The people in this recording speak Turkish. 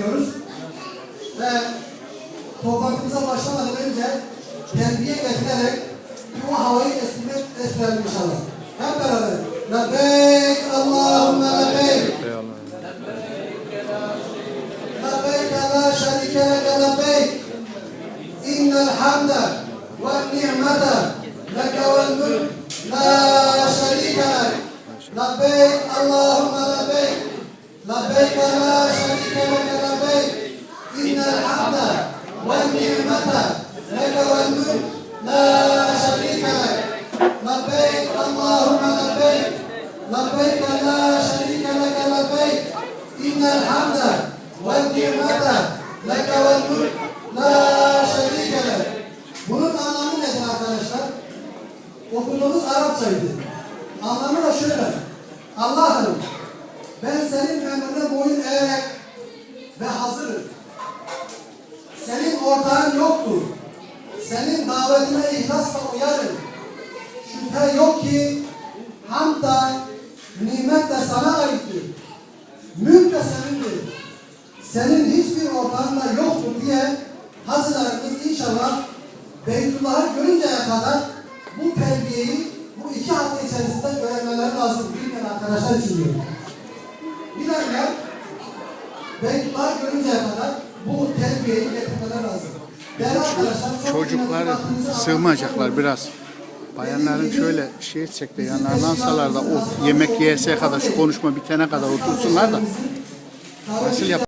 ediyoruz. Ve toplantımıza başlamadan önce terbiye getilerek bu havayı eskime esmerelim inşallah. Hep beraber. Lebbeyk Allahümme lebbeyk. Lebbeyk la şerike leke lebbeyk. İnnel hamde ve ni'mete leke vel mülk la şerike lek. Lebbeyk Allahümme lebbeyk. Lebbeyk la والنعمة لك والملك لا شريك لك لبيك اللهم لبيك لبيك لا شريك لك لبيك إن الحمد والنعمة لك والملك لا شريك لك Bunun anlamı nedir arkadaşlar? Okuduğumuz Arapçaydı. Anlamı da şöyle. Allah'ım ben senin emrine boyun eğerek ortağın yoktur. Senin davetine ihlasla uyarım. Şüphe yok ki hamd da nimet de sana aittir. Mülk de senindir. Senin hiçbir ortağın da yoktur diye hazırlarımız inşallah Beytullah'ı görünceye kadar bu terbiyeyi bu iki hafta içerisinde öğrenmeleri lazım. Bilmeyen arkadaşlar için diyorum. Bilenler Beytullah'ı görünceye kadar bu terbiyeyi getirmeleri lazım. Çok Çocuklar sığmayacaklar biraz. Bayanların şöyle şey etsek de yanlarından salar da o yemek yiyeseye kadar şu konuşma bitene kadar otursunlar da nasıl yap